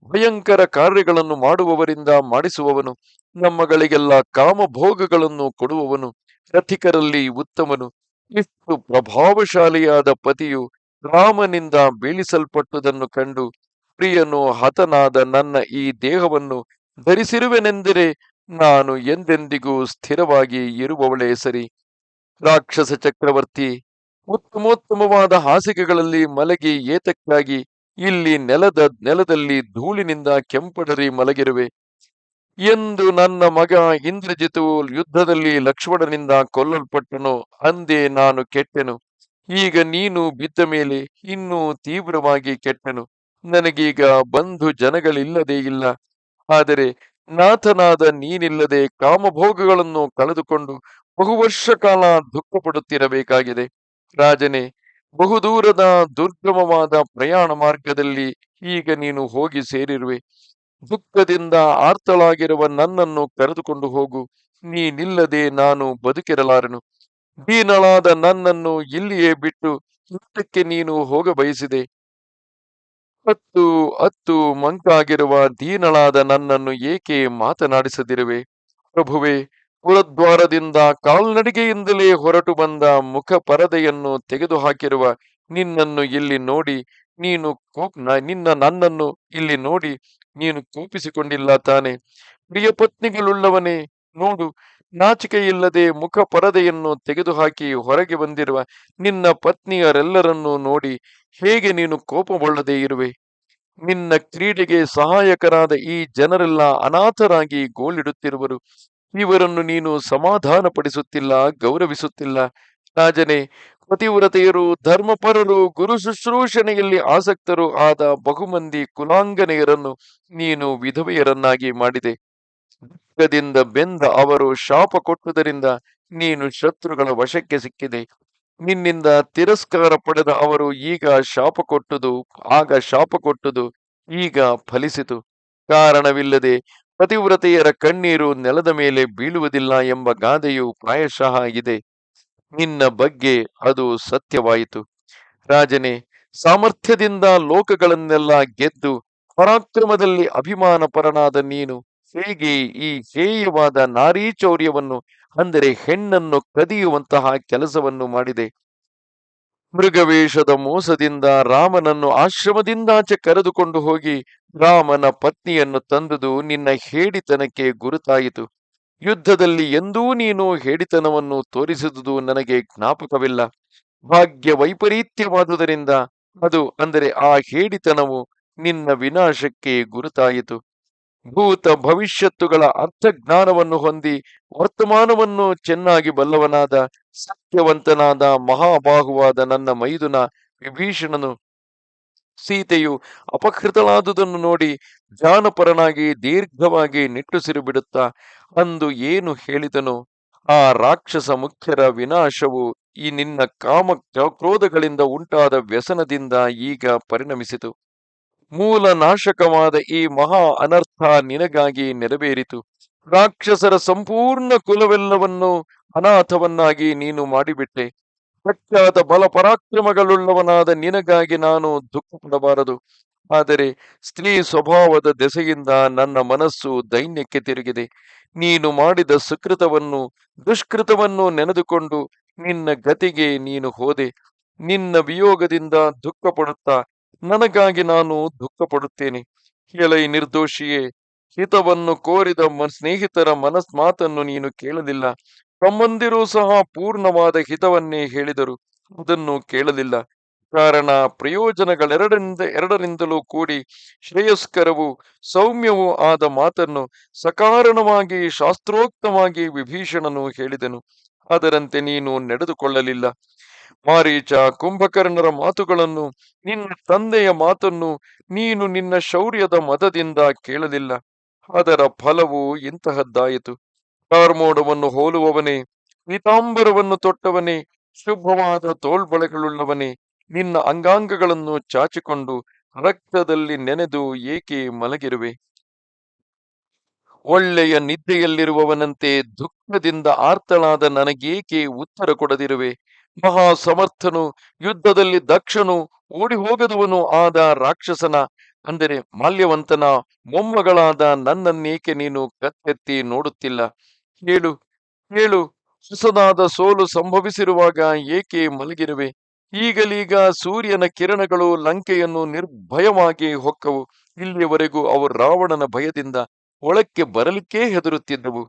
ಭಯಂಕರ ಕಾರ್ಯಗಳನ್ನು ಮಾಡುವವರಿಂದ ಮಾಡಿಸುವವನು ನಮ್ಮಗಳಿಗೆಲ್ಲ ಕಾಮಭೋಗಗಳನ್ನು ಕೊಡುವವನು. ರಥಿಕರಲ್ಲಿ ಉತ್ತಮನು. ಇಷ್ಟು ಪ್ರಭಾವಶಾಲಿಯಾದ ಪತಿಯು ರಾಮನಿಂದ ಬೀಳಿಸಲ್ಪಟ್ಟುದನ್ನು ಕಂಡು, ಪ್ರಿಯನು, ಹತನಾದ ನನ್ನ ಈ ದೇಹವನ್ನು ಧರಿಸಿರುವೆನೆಂದರೆ ನಾನು ಎಂದೆಂದಿಗೂ ಸ್ಥಿರವಾಗಿ ಇರುವವಳೇ ಸರಿ. ರಾಕ್ಷಸ ಚಕ್ರವರ್ತಿ, ಉತ್ತಮೋತ್ತಮವಾದ ಹಾಸಿಗೆಗಳಲ್ಲಿ ಮಲಗಿ ಏತಕ್ಕಾಗಿ ಇಲ್ಲಿ ನೆಲದ, ನೆಲದಲ್ಲಿ ಧೂಳಿನಿಂದ ಕೆಂಪಡರಿ ಮಲಗಿರುವೆ. ಎಂದು ನನ್ನ ಮಗ ಇಂದ್ರಜಿತು ಯುದ್ಧದಲ್ಲಿ ಲಕ್ಷ್ಮಣನಿಂದ ಕೊಲ್ಲಲ್ಪಟ್ಟನು, ಅಂದೇ ನಾನು ಕೆಟ್ಟೆನು. ಈಗ ನೀನು ಬಿದ್ದ ಮೇಲೆ ಇನ್ನೂ ತೀವ್ರವಾಗಿ ಕೆಟ್ಟನು. ನನಗೀಗ ಬಂಧು ಜನಗಳಿಲ್ಲದೇ ಇಲ್ಲ. ಆದರೆ ನಾಥನಾದ ನೀನಿಲ್ಲದೆ ಕಾಮಭೋಗಗಳನ್ನು ಕಳೆದುಕೊಂಡು ಬಹುವರ್ಷ ಕಾಲ ದುಃಖ ಪಡುತ್ತಿರಬೇಕಾಗಿದೆ ರಾಜನೇ ಬಹುದೂರದ ದುರ್ಗಮವಾದ ಪ್ರಯಾಣ ಮಾರ್ಗದಲ್ಲಿ ಈಗ ನೀನು ಹೋಗಿ ಸೇರಿರುವೆ. ದುಃಖದಿಂದ ಆರ್ತಳಾಗಿರುವ ನನ್ನನ್ನು ಕರೆದುಕೊಂಡು ಹೋಗು. ನೀನಿಲ್ಲದೆ ನಾನು ಬದುಕಿರಲಾರನು. ದೀನಳಾದ ನನ್ನನ್ನು ಇಲ್ಲಿಯೇ ಬಿಟ್ಟು ಯುದ್ಧಕ್ಕೆ ನೀನು ಹೋಗ ಬಯಸಿದೆ. ಹತ್ತು ಹತ್ತು ಮಂಕಾಗಿರುವ ದೀನಳಾದ ನನ್ನನ್ನು ಏಕೆ ಮಾತನಾಡಿಸದಿರುವೆ? ಪ್ರಭುವೆ, ಕುಲದ್ವಾರದಿಂದ ಕಾಲ್ನಡಿಗೆಯಿಂದಲೇ ಹೊರಟು ಬಂದ ಮುಖ ಪರದೆಯನ್ನು ತೆಗೆದುಹಾಕಿರುವ ನಿನ್ನನ್ನು ಇಲ್ಲಿ ನೋಡಿ ನೀನು ಕೋಪ ನಿನ್ನ ನನ್ನನ್ನು ಇಲ್ಲಿ ನೋಡಿ ನೀನು ಕೋಪಿಸಿಕೊಂಡಿಲ್ಲ ತಾನೆ. ಪ್ರಿಯ ಪತ್ನಿಗಳುಳ್ಳವನೇ, ನೋಡು, ನಾಚಿಕೆಯಿಲ್ಲದೆ ಮುಖ ಪರದೆಯನ್ನು ತೆಗೆದುಹಾಕಿ ಹೊರಗೆ ಬಂದಿರುವ ನಿನ್ನ ಪತ್ನಿಯರೆಲ್ಲರನ್ನೂ ನೋಡಿ ಹೇಗೆ ನೀನು ಕೋಪಗೊಳ್ಳದೆ ಇರುವೆ? ನಿನ್ನ ಕ್ರೀಡೆಗೆ ಸಹಾಯಕರಾದ ಈ ಜನರೆಲ್ಲ ಅನಾಥರಾಗಿ ಗೋಳಿಡುತ್ತಿರುವರು. ಇವರನ್ನು ನೀನು ಸಮಾಧಾನಪಡಿಸುತ್ತಿಲ್ಲ, ಗೌರವಿಸುತ್ತಿಲ್ಲ. ರಾಜನೇ ಪತಿವ್ರತೆಯರು, ಧರ್ಮಪರರು, ಗುರು ಶುಶ್ರೂಷಣೆಯಲ್ಲಿ ಆಸಕ್ತರು ಆದ ಬಹುಮಂದಿ ಕುಲಾಂಗನೆಯರನ್ನು ನೀನು ವಿಧವೆಯರನ್ನಾಗಿ ಮಾಡಿದೆ. ದುಃಖದಿಂದ ಬೆಂದ ಅವರು ಶಾಪ ಕೊಟ್ಟುದರಿಂದ ನೀನು ಶತ್ರುಗಳ ವಶಕ್ಕೆ ಸಿಕ್ಕಿದೆ. ನಿನ್ನಿಂದ ತಿರಸ್ಕಾರ ಪಡೆದ ಅವರು ಈಗ ಶಾಪ ಕೊಟ್ಟುದು, ಆಗ ಶಾಪ ಕೊಟ್ಟುದು ಈಗ ಫಲಿಸಿತು. ಕಾರಣವಿಲ್ಲದೆ ಪತಿವ್ರತೆಯರ ಕಣ್ಣೀರು ನೆಲದ ಮೇಲೆ ಬೀಳುವುದಿಲ್ಲ ಎಂಬ ಗಾದೆಯು ಪ್ರಾಯಶಃ ಇದೆ ನಿನ್ನ ಬಗ್ಗೆ ಅದು ಸತ್ಯವಾಯಿತು. ರಾಜನೇ, ಸಾಮರ್ಥ್ಯದಿಂದ ಲೋಕಗಳನ್ನೆಲ್ಲ ಗೆದ್ದು ಪರಾಕ್ರಮದಲ್ಲಿ ಅಭಿಮಾನ ಪರನಾದ ನೀನು ಹೇಗೆ ಈ ಹೇಯವಾದ ನಾರೀ ಚೌರ್ಯವನ್ನು ಅಂದರೆ ಹೆಣ್ಣನ್ನು ಕದಿಯುವಂತಹ ಕೆಲಸವನ್ನು ಮಾಡಿದೆ? ಮೃಗವೇಷದ ಮೋಸದಿಂದ ರಾಮನನ್ನು ಆಶ್ರಮದಿಂದಾಚೆ ಕರೆದುಕೊಂಡು ಹೋಗಿ ರಾಮನ ಪತ್ನಿಯನ್ನು ತಂದುದು ನಿನ್ನ ಹೇಡಿತನಕ್ಕೆ ಗುರುತಾಯಿತು. ಯುದ್ಧದಲ್ಲಿ ಎಂದೂ ನೀನು ಹೇಡಿತನವನ್ನು ತೋರಿಸಿದುದು ನನಗೆ ಜ್ಞಾಪಕವಿಲ್ಲ. ಭಾಗ್ಯ ವೈಪರೀತ್ಯವಾದುದರಿಂದ ಅದು ಅಂದರೆ ಆ ಹೇಡಿತನವು ನಿನ್ನ ವಿನಾಶಕ್ಕೆ ಗುರುತಾಯಿತು. ಭೂತ ಭವಿಷ್ಯತ್ತುಗಳ ಅರ್ಥಜ್ಞಾನವನ್ನು ಹೊಂದಿ ವರ್ತಮಾನವನ್ನು ಚೆನ್ನಾಗಿ ಬಲ್ಲವನಾದ ಸತ್ಯವಂತನಾದ ಮಹಾಬಾಹುವಾದ ನನ್ನ ಮೈದುನ ವಿಭೀಷಣನು ಸೀತೆಯು ಅಪಕೃತಳಾದುದನ್ನು ನೋಡಿ ಜಾನಪರನಾಗಿ ದೀರ್ಘವಾಗಿ ನಿಟ್ಟುಸಿರು ಬಿಡುತ್ತಾ ಅಂದು ಏನು ಹೇಳಿದನು? ಆ ರಾಕ್ಷಸ ಮುಖ್ಯರ ವಿನಾಶವು ಈ ನಿನ್ನ ಕಾಮ ಕ್ರೋಧಗಳಿಂದ ಉಂಟಾದ ವ್ಯಸನದಿಂದ ಈಗ ಪರಿಣಮಿಸಿತು. ಮೂಲ ನಾಶಕವಾದ ಈ ಮಹಾ ಅನರ್ಥ ನಿನಗಾಗಿ ನೆರವೇರಿತು. ರಾಕ್ಷಸರ ಸಂಪೂರ್ಣ ಕುಲವೆಲ್ಲವನ್ನು ಅನಾಥವನ್ನಾಗಿ ನೀನು ಮಾಡಿಬಿಟ್ಟೆ. ಪ್ರಖ್ಯಾತ ಬಲ ಪರಾಕ್ರಮಗಳುಳ್ಳವನಾದ ನಿನಗಾಗಿ ನಾನು ದುಃಖ ಪಡಬಾರದು ಆದರೆ ಸ್ತ್ರೀ ಸ್ವಭಾವದ ದೆಸೆಯಿಂದ ನನ್ನ ಮನಸ್ಸು ದೈನ್ಯಕ್ಕೆ ತಿರುಗಿದೆ. ನೀನು ಮಾಡಿದ ಸುಕೃತವನ್ನು, ದುಷ್ಕೃತವನ್ನು ನೆನೆದುಕೊಂಡು ನಿನ್ನ ಗತಿಗೆ ನೀನು ಹೋದೆ. ನಿನ್ನ ವಿಯೋಗದಿಂದ ದುಃಖ ಪಡುತ್ತಾ ನನಗಾಗಿ ನಾನು ದುಃಖ ಪಡುತ್ತೇನೆ ಎಲೈ ನಿರ್ದೋಷಿಯೇ, ಹಿತವನ್ನು ಕೋರಿದ ಸ್ನೇಹಿತರ ಮನಸ್ ಮಾತನ್ನು ನೀನು ಕೇಳಲಿಲ್ಲ. ತಮ್ಮಂದಿರೂ ಸಹ ಪೂರ್ಣವಾದ ಹಿತವನ್ನೇ ಹೇಳಿದರು. ಅದನ್ನು ಕೇಳಲಿಲ್ಲ. ಕಾರಣ ಪ್ರಯೋಜನಗಳೆರಡರಿಂದ, ಎರಡರಿಂದಲೂ ಕೂಡಿ ಶ್ರೇಯಸ್ಕರವು ಸೌಮ್ಯವೂ ಆದ ಮಾತನ್ನು ಸಕಾರಣವಾಗಿ, ಶಾಸ್ತ್ರೋಕ್ತವಾಗಿ ವಿಭೀಷಣನು ಹೇಳಿದನು. ಅದರಂತೆ ನೀನು ನಡೆದುಕೊಳ್ಳಲಿಲ್ಲ. ಮಾರೀಚ ಕುಂಭಕರ್ಣರ ಮಾತುಗಳನ್ನು, ನಿನ್ನ ತಂದೆಯ ಮಾತನ್ನು ನೀನು ನಿನ್ನ ಶೌರ್ಯದ ಮತದಿಂದ ಕೇಳಲಿಲ್ಲ. ಅದರ ಫಲವು ಇಂತಹದ್ದಾಯಿತು. ಕಾರ್ಮೋಡವನ್ನು ಹೋಲುವವನೇ, ಪೀತಾಂಬರವನ್ನು ತೊಟ್ಟವನೇ, ಶುಭವಾದ ತೋಳ್ಬಳೆಗಳುಳ್ಳವನೇ, ನಿನ್ನ ಅಂಗಾಂಗಗಳನ್ನು ಚಾಚಿಕೊಂಡು ರಕ್ತದಲ್ಲಿ ನೆನೆದು ಏಕೆ ಮಲಗಿರುವೆ? ಒಳ್ಳೆಯ ನಿದ್ದೆಯಲ್ಲಿರುವವನಂತೆ ದುಃಖದಿಂದ ಆರ್ತಳಾದ ನನಗೇಕೆ ಉತ್ತರ ಕೊಡದಿರುವೆ? ಮಹಾ ಸಮರ್ಥನು ಯುದ್ಧದಲ್ಲಿ ದಕ್ಷನು ಓಡಿ ಹೋಗದವನು ಆದ ರಾಕ್ಷಸನ, ಅಂದರೆ ಮಾಲ್ಯವಂತನ ಮೊಮ್ಮಗಳಾದ ನನ್ನನ್ನೇಕೆ ನೀನು ಕತ್ತೆತ್ತಿ ನೋಡುತ್ತಿಲ್ಲ? ಹೇಳು ಹೇಳು. ಹೊಸದಾದ ಸೋಲು ಸಂಭವಿಸಿರುವಾಗ ಏಕೆ ಮಲಗಿರುವೆ? ಈಗಲೀಗ ಸೂರ್ಯನ ಕಿರಣಗಳು ಲಂಕೆಯನ್ನು ನಿರ್ಭಯವಾಗಿ ಹೊಕ್ಕವು. ಇಲ್ಲಿಯವರೆಗೂ ಅವು ರಾವಣನ ಭಯದಿಂದ ಒಳಕ್ಕೆ ಬರಲಿಕ್ಕೇ ಹೆದರುತ್ತಿದ್ದವು.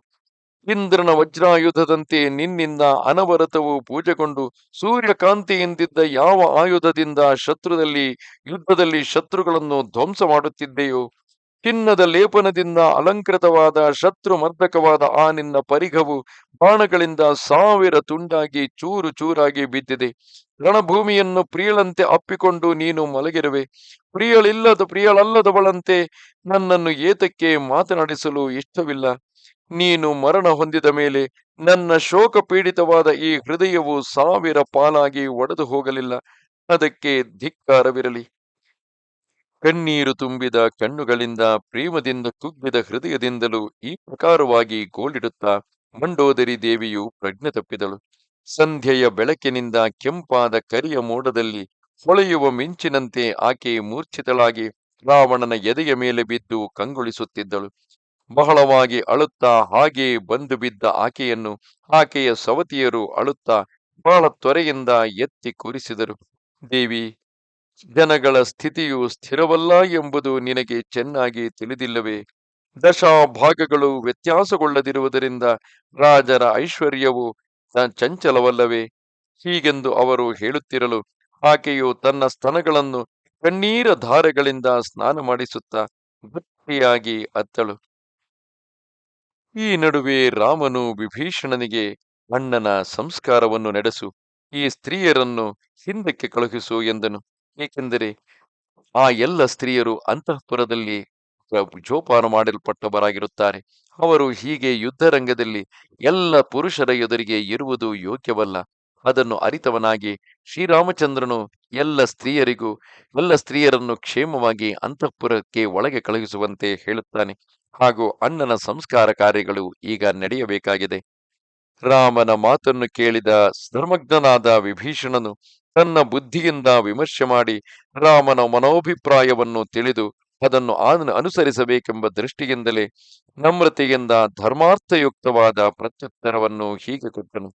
ಇಂದ್ರನ ವಜ್ರಾಯುಧದಂತೆ ನಿನ್ನಿಂದ ಅನವರತವು ಪೂಜೆಗೊಂಡು ಸೂರ್ಯಕಾಂತಿಯಿಂದಿದ್ದ ಯಾವ ಆಯುಧದಿಂದ ಶತ್ರುದಲ್ಲಿ, ಯುದ್ಧದಲ್ಲಿ ಶತ್ರುಗಳನ್ನು ಧ್ವಂಸ ಮಾಡುತ್ತಿದ್ದೆಯೋ ಚಿನ್ನದ ಲೇಪನದಿಂದ ಅಲಂಕೃತವಾದ ಶತ್ರು ಮರ್ದಕವಾದ ಆ ನಿನ್ನ ಪರಿಘವು ಬಾಣಗಳಿಂದ ಸಾವಿರ ತುಂಡಾಗಿ ಚೂರು ಚೂರಾಗಿ ಬಿದ್ದಿದೆ. ರಣಭೂಮಿಯನ್ನು ಪ್ರಿಯಳಂತೆ ಅಪ್ಪಿಕೊಂಡು ನೀನು ಮಲಗಿರುವೆ. ಪ್ರಿಯಳಿಲ್ಲದ, ಪ್ರಿಯಳಲ್ಲದವಳಂತೆ ನನ್ನನ್ನು ಏತಕ್ಕೆ ಮಾತನಾಡಿಸಲು ಇಷ್ಟವಿಲ್ಲ. ನೀನು ಮರಣ ಹೊಂದಿದ ಮೇಲೆ ನನ್ನ ಶೋಕ ಪೀಡಿತವಾದ ಈ ಹೃದಯವು ಸಾವಿರ ಪಾಲಾಗಿ ಒಡೆದು ಹೋಗಲಿಲ್ಲ ಅದಕ್ಕೆ ಧಿಕ್ಕಾರವಿರಲಿ. ಕಣ್ಣೀರು ತುಂಬಿದ ಕಣ್ಣುಗಳಿಂದ ಪ್ರೇಮದಿಂದ ಕುಗ್ಗಿದ ಹೃದಯದಿಂದಲೂ ಈ ಪ್ರಕಾರವಾಗಿ ಗೋಳಿಡುತ್ತಾ ಮಂಡೋದರಿ ದೇವಿಯು ಪ್ರಜ್ಞೆ ತಪ್ಪಿದಳು. ಸಂಧ್ಯೆಯ ಬೆಳಕಿನಿಂದ ಕೆಂಪಾದ ಕರಿಯ ಮೋಡದಲ್ಲಿ ಹೊಳೆಯುವ ಮಿಂಚಿನಂತೆ ಆಕೆ ಮೂರ್ಛಿತಳಾಗಿ ರಾವಣನ ಎದೆಯ ಮೇಲೆ ಬಿದ್ದು ಕಂಗೊಳಿಸುತ್ತಿದ್ದಳು. ಬಹಳವಾಗಿ ಅಳುತ್ತಾ ಹಾಗೆ ಬಂದು ಬಿದ್ದ ಆಕೆಯನ್ನು ಆಕೆಯ ಸವತಿಯರು ಅಳುತ್ತಾ ಬಹಳ ತ್ವರೆಯಿಂದ ಎತ್ತಿ ಕೂರಿಸಿದರು. ದೇವಿ ಜನಗಳ ಸ್ಥಿತಿಯು ಸ್ಥಿರವಲ್ಲ ಎಂಬುದು ನಿನಗೆ ಚೆನ್ನಾಗಿ ತಿಳಿದಿಲ್ಲವೇ? ದಶಾಭಾಗಗಳು ವ್ಯತ್ಯಾಸಗೊಳ್ಳದಿರುವುದರಿಂದ ರಾಜರ ಐಶ್ವರ್ಯವು ಚಂಚಲವಲ್ಲವೇ? ಹೀಗೆಂದು ಅವರು ಹೇಳುತ್ತಿರಲು ಆಕೆಯು ತನ್ನ ಸ್ತನಗಳನ್ನು ಕಣ್ಣೀರ ಧಾರೆಗಳಿಂದ ಸ್ನಾನ ಮಾಡಿಸುತ್ತಾ ಗಟ್ಟಿಯಾಗಿ ಅತ್ತಳು. ಈ ನಡುವೆ ರಾಮನು ವಿಭೀಷಣನಿಗೆ ಅಣ್ಣನ ಸಂಸ್ಕಾರವನ್ನು ನಡೆಸು, ಈ ಸ್ತ್ರೀಯರನ್ನು ಹಿಂದಕ್ಕೆ ಕಳುಹಿಸು ಎಂದನು. ಏಕೆಂದರೆ ಆ ಎಲ್ಲ ಸ್ತ್ರೀಯರು ಅಂತಃಪುರದಲ್ಲಿ ಜೋಪಾನ ಮಾಡಲ್ಪಟ್ಟವರಾಗಿರುತ್ತಾರೆ. ಅವರು ಹೀಗೆ ಯುದ್ಧರಂಗದಲ್ಲಿ ಎಲ್ಲ ಪುರುಷರ ಎದುರಿಗೆ ಇರುವುದು ಯೋಗ್ಯವಲ್ಲ. ಅದನ್ನು ಅರಿತವನಾಗಿ ಶ್ರೀರಾಮಚಂದ್ರನು ಎಲ್ಲ ಸ್ತ್ರೀಯರಿಗೂ, ಎಲ್ಲ ಸ್ತ್ರೀಯರನ್ನು ಕ್ಷೇಮವಾಗಿ ಅಂತಃಪುರಕ್ಕೆ ಒಳಗೆ ಕಳುಹಿಸುವಂತೆ ಹೇಳುತ್ತಾನೆ. ಹಾಗೂ ಅಣ್ಣನ ಸಂಸ್ಕಾರ ಕಾರ್ಯಗಳು ಈಗ ನಡೆಯಬೇಕಾಗಿದೆ. ರಾಮನ ಮಾತನ್ನು ಕೇಳಿದ ಧರ್ಮಜ್ಞನಾದ ವಿಭೀಷಣನು ತನ್ನ ಬುದ್ಧಿಯಿಂದ ವಿಮರ್ಶೆ ಮಾಡಿ ರಾಮನ ಮನೋಭಿಪ್ರಾಯವನ್ನು ತಿಳಿದು ಅದನ್ನು ಅನುಸರಿಸಬೇಕೆಂಬ ದೃಷ್ಟಿಯಿಂದಲೇ ನಮ್ರತೆಯಿಂದ ಧರ್ಮಾರ್ಥಯುಕ್ತವಾದ ಪ್ರತ್ಯುತ್ತರವನ್ನು ಹೀಗೆ ಕೊಟ್ಟನು.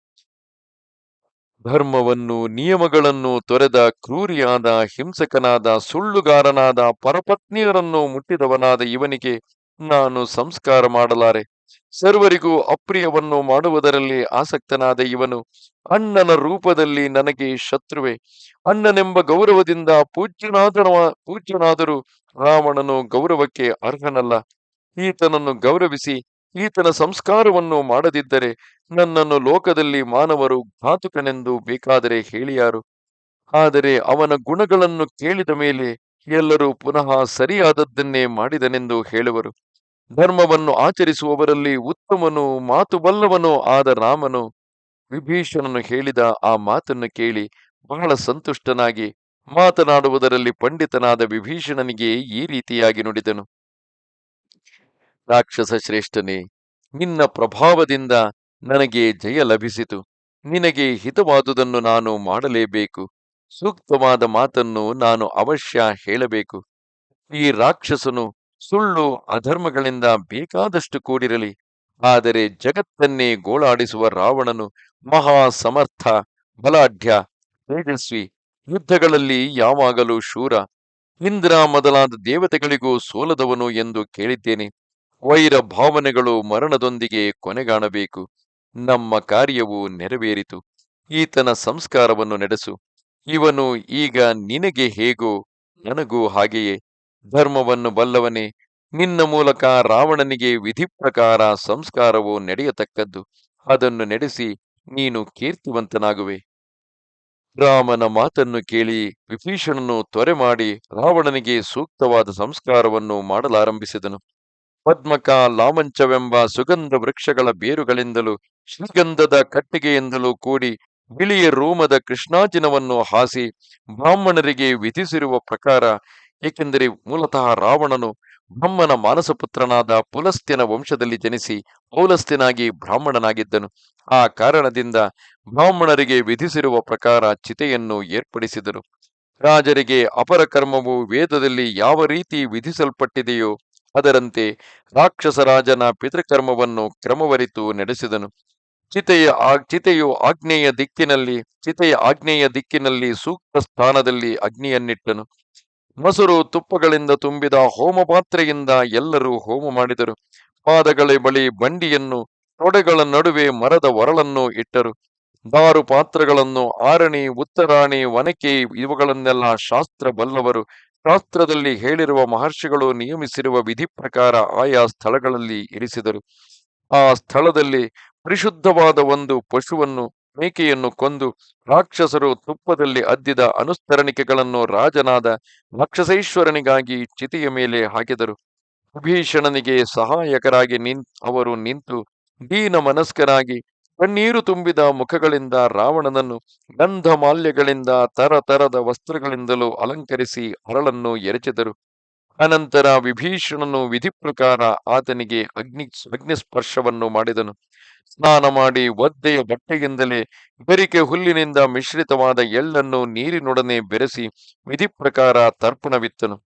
ಧರ್ಮವನ್ನು, ನಿಯಮಗಳನ್ನು ತೊರೆದ ಕ್ರೂರಿಯಾದ, ಹಿಂಸಕನಾದ, ಸುಳ್ಳುಗಾರನಾದ, ಪರಪತ್ನಿಯರನ್ನು ಮುಟ್ಟಿದವನಾದ ಇವನಿಗೆ ನಾನು ಸಂಸ್ಕಾರ ಮಾಡಲಾರೆ. ಸರ್ವರಿಗೂ ಅಪ್ರಿಯವನ್ನು ಮಾಡುವುದರಲ್ಲಿ ಆಸಕ್ತನಾದ ಇವನು. ಅಣ್ಣನ ರೂಪದಲ್ಲಿ ನನಗೆ ಶತ್ರುವೆ. ಅಣ್ಣನೆಂಬ ಗೌರವದಿಂದ ಪೂಜ್ಯನಾದ ಪೂಜ್ಯನಾದರೂ ರಾವಣನು ಗೌರವಕ್ಕೆ ಅರ್ಹನಲ್ಲ. ಈತನನ್ನು ಗೌರವಿಸಿ, ಈತನ ಸಂಸ್ಕಾರವನ್ನು ಮಾಡದಿದ್ದರೆ ನನ್ನನ್ನು ಲೋಕದಲ್ಲಿ ಮಾನವರು ಘಾತುಕನೆಂದು ಬೇಕಾದರೆ ಹೇಳಿಯಾರು. ಆದರೆ ಅವನ ಗುಣಗಳನ್ನು ಕೇಳಿದ ಮೇಲೆ ಎಲ್ಲರೂ ಪುನಃ ಸರಿಯಾದದ್ದನ್ನೇ ಮಾಡಿದನೆಂದು ಹೇಳುವರು. ಧರ್ಮವನ್ನು ಆಚರಿಸುವವರಲ್ಲಿ ಉತ್ತಮನು ಮಾತು ಬಲ್ಲವನೋ ಆದ ರಾಮನು. ವಿಭೀಷಣನು ಹೇಳಿದ ಆ ಮಾತನ್ನು ಕೇಳಿ ಬಹಳ ಸಂತುಷ್ಟನಾಗಿ ಮಾತನಾಡುವುದರಲ್ಲಿ ಪಂಡಿತನಾದ ವಿಭೀಷಣನಿಗೆ ಈ ರೀತಿಯಾಗಿ ನುಡಿದನು. ರಾಕ್ಷಸ ಶ್ರೇಷ್ಠನೇ, ನಿನ್ನ ಪ್ರಭಾವದಿಂದ ನನಗೆ ಜಯ ಲಭಿಸಿತು. ನಿನಗೆ ಹಿತವಾದುದನ್ನು ನಾನು ಮಾಡಲೇಬೇಕು. ಸೂಕ್ತವಾದ ಮಾತನ್ನು ನಾನು ಅವಶ್ಯ ಹೇಳಬೇಕು. ಈ ರಾಕ್ಷಸನು ಸುಳ್ಳು ಅಧರ್ಮಗಳಿಂದ ಬೇಕಾದಷ್ಟು ಕೂಡಿರಲಿ. ಆದರೆ ಜಗತ್ತನ್ನೇ ಗೋಳಾಡಿಸುವ ರಾವಣನು ಮಹಾ ಸಮರ್ಥ ಬಲಾಢ್ಯ, ತೇಜಸ್ವಿ, ಯುದ್ಧಗಳಲ್ಲಿ ಯಾವಾಗಲೂ ಶೂರ. ಇಂದ್ರ ಮೊದಲಾದ ದೇವತೆಗಳಿಗೂ ಸೋಲದವನು ಎಂದು ಕೇಳಿದ್ದೇನೆ. ವೈರ ಭಾವನೆಗಳು ಮರಣದೊಂದಿಗೆ ಕೊನೆಗಾಣಬೇಕು. ನಮ್ಮ ಕಾರ್ಯವು ನೆರವೇರಿತು. ಈತನ ಸಂಸ್ಕಾರವನ್ನು ನಡೆಸು. ಇವನು ಈಗ ನಿನಗೆ ಹೇಗೋ ನನಗೂ ಹಾಗೆಯೇ. ಧರ್ಮವನ್ನು ಬಲ್ಲವನೇ, ನಿನ್ನ ಮೂಲಕ ರಾವಣನಿಗೆ ವಿಧಿ ಪ್ರಕಾರ ಸಂಸ್ಕಾರವು ನಡೆಯತಕ್ಕದ್ದು, ಅದನ್ನು ನಡೆಸಿ ನೀನು ಕೀರ್ತಿವಂತನಾಗುವೆ. ರಾಮನ ಮಾತನ್ನು ಕೇಳಿ ವಿಭೀಷಣನು ತ್ವರೆ ಮಾಡಿ ರಾವಣನಿಗೆ ಸೂಕ್ತವಾದ ಸಂಸ್ಕಾರವನ್ನು ಮಾಡಲಾರಂಭಿಸಿದನು. ಪದ್ಮಕ ಲಾಮಂಚವೆಂಬ ಸುಗಂಧ ವೃಕ್ಷಗಳ ಬೇರುಗಳಿಂದಲೂ, ಶ್ರೀಗಂಧದ ಕಟ್ಟಿಗೆಯಿಂದಲೂ ಕೂಡಿ ಬಿಳಿಯ ರೋಮದ ಕೃಷ್ಣಾಜಿನವನ್ನು ಹಾಸಿ ಬ್ರಾಹ್ಮಣರಿಗೆ ವಿಧಿಸಿರುವ ಪ್ರಕಾರ ಏಕೆಂದರೆ ಮೂಲತಃ ರಾವಣನು ಬ್ರಹ್ಮನ ಮಾನಸಪುತ್ರನಾದ ಪುಲಸ್ತ್ಯನ ವಂಶದಲ್ಲಿ ಜನಿಸಿ ಪೌಲಸ್ತ್ಯನಾಗಿ ಬ್ರಾಹ್ಮಣನಾಗಿದ್ದನು. ಆ ಕಾರಣದಿಂದ ಬ್ರಾಹ್ಮಣರಿಗೆ ವಿಧಿಸಿರುವ ಪ್ರಕಾರ ಚಿತೆಯನ್ನು ಏರ್ಪಡಿಸಿದರು. ರಾಜರಿಗೆ ಅಪರ ಕರ್ಮವು ವೇದದಲ್ಲಿ ಯಾವ ರೀತಿ ವಿಧಿಸಲ್ಪಟ್ಟಿದೆಯೋ ಅದರಂತೆ ರಾಕ್ಷಸ ರಾಜನ ಪಿತೃಕರ್ಮವನ್ನು ಕ್ರಮವರಿತು ನಡೆಸಿದನು. ಚಿತೆಯ ಆ, ಚಿತೆಯು ಆಗ್ನೇಯ ದಿಕ್ಕಿನಲ್ಲಿ, ಚಿತೆಯ ಆಗ್ನೇಯ ದಿಕ್ಕಿನಲ್ಲಿ ಸೂಕ್ತ ಸ್ಥಾನದಲ್ಲಿ ಅಗ್ನಿಯನ್ನಿಟ್ಟನು. ಮೊಸರು ತುಪ್ಪಗಳಿಂದ ತುಂಬಿದ ಹೋಮ ಪಾತ್ರೆಯಿಂದ ಎಲ್ಲರೂ ಹೋಮ ಮಾಡಿದರು. ಪಾದಗಳ ಬಳಿ ಬಂಡಿಯನ್ನು, ತೊಡೆಗಳ ನಡುವೆ ಮರದ ಒರಳನ್ನು ಇಟ್ಟರು. ದಾರು ಪಾತ್ರಗಳನ್ನು ಆರಣಿ, ಉತ್ತರಾಣಿ, ಒನಕೆ ಇವುಗಳನ್ನೆಲ್ಲ ಶಾಸ್ತ್ರ ಬಲ್ಲವರು ಶಾಸ್ತ್ರದಲ್ಲಿ ಹೇಳಿರುವ ಮಹರ್ಷಿಗಳು ನಿಯಮಿಸಿರುವ ವಿಧಿ ಪ್ರಕಾರ ಆಯಾ ಸ್ಥಳಗಳಲ್ಲಿ ಇರಿಸಿದರು. ಆ ಸ್ಥಳದಲ್ಲಿ ಪರಿಶುದ್ಧವಾದ ಒಂದು ಪಶುವನ್ನು ಮೇಕೆಯನ್ನು ಕೊಂದು ರಾಕ್ಷಸರು ತುಪ್ಪದಲ್ಲಿ ಅದ್ದಿದ ಅನುಸ್ತರಣಿಕೆಗಳನ್ನು ರಾಜನಾದ ರಾಕ್ಷಸೇಶ್ವರನಿಗಾಗಿ ಚಿತೆಯ ಮೇಲೆ ಹಾಕಿದರು. ವಿಭೀಷಣನಿಗೆ ಸಹಾಯಕರಾಗಿ ನಿನ್, ಅವರು ನಿಂತು ದೀನ ಮನಸ್ಕರಾಗಿ ಕಣ್ಣೀರು ತುಂಬಿದ ಮುಖಗಳಿಂದ ರಾವಣನನ್ನು ಗಂಧ ಮಾಲ್ಯಗಳಿಂದ ತರ ವಸ್ತ್ರಗಳಿಂದಲೂ ಅಲಂಕರಿಸಿ ಅರಳನ್ನು ಎರಚಿದರು. ಅನಂತರ ವಿಭೀಷಣನು ವಿಧಿ ಪ್ರಕಾರ ಆತನಿಗೆ ಅಗ್ನಿ, ಅಗ್ನಿಸ್ಪರ್ಶವನ್ನು ಮಾಡಿದನು. ಸ್ನಾನ ಮಾಡಿ ಒದ್ದೆಯ ಬಟ್ಟೆಯಿಂದಲೇ ಬೆರಿಕೆ ಹುಲ್ಲಿನಿಂದ ಮಿಶ್ರಿತವಾದ ಎಳ್ಳನ್ನು ನೀರಿನೊಡನೆ ಬೆರೆಸಿ ವಿಧಿ ಪ್ರಕಾರ ತರ್ಪಣವಿತ್ತನು.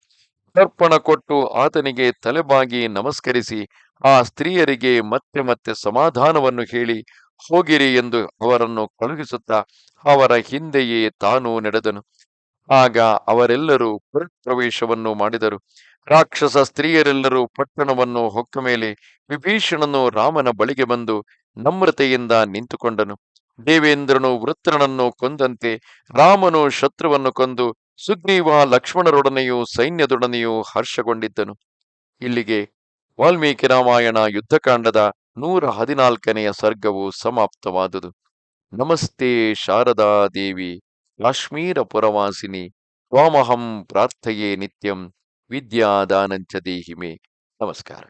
ತರ್ಪಣ ಕೊಟ್ಟು ಆತನಿಗೆ ತಲೆಬಾಗಿ ನಮಸ್ಕರಿಸಿ, ಆ ಸ್ತ್ರೀಯರಿಗೆ ಮತ್ತೆ ಮತ್ತೆ ಸಮಾಧಾನವನ್ನು ಹೇಳಿ, ಹೋಗಿರಿ ಎಂದು ಅವರನ್ನು ಕಳುಹಿಸುತ್ತಾ ಅವರ ಹಿಂದೆಯೇ ತಾನು ನಡೆದನು. ಆಗ ಅವರೆಲ್ಲರೂ ಪುರಪ್ರವೇಶವನ್ನು ಮಾಡಿದರು. ರಾಕ್ಷಸ ಸ್ತ್ರೀಯರೆಲ್ಲರೂ ಪಟ್ಟಣವನ್ನು ಹೊಕ್ಕ ಮೇಲೆ ವಿಭೀಷಣನು ರಾಮನ ಬಳಿಗೆ ಬಂದು ನಮ್ರತೆಯಿಂದ ನಿಂತುಕೊಂಡನು. ದೇವೇಂದ್ರನು ವೃತ್ರನನ್ನು ಕೊಂದಂತೆ ರಾಮನು ಶತ್ರುವನ್ನು ಕೊಂದು ಸುಗ್ರೀವ ಲಕ್ಷ್ಮಣರೊಡನೆಯೂ ಸೈನ್ಯದೊಡನೆಯೂ ಹರ್ಷಗೊಂಡಿದ್ದನು. ಇಲ್ಲಿಗೆ ವಾಲ್ಮೀಕಿ ರಾಮಾಯಣ ಯುದ್ಧಕಾಂಡದ ನೂರ ಹದಿನಾಲ್ಕನೆಯ ಸರ್ಗವು ಸಮಾಪ್ತವಾದುದು. ನಮಸ್ತೆ ಶಾರದಾ ದೇವಿ, ಕಾಶ್ಮೀರ ಪುರವಾಸಿನಿ, ತ್ವಾಮಹಂ ಪ್ರಾರ್ಥೆಯೇ ನಿತ್ಯಂ, ವಿದ್ಯಾದಾನಂಚ ದೇಹಿಮೆ. ನಮಸ್ಕಾರ.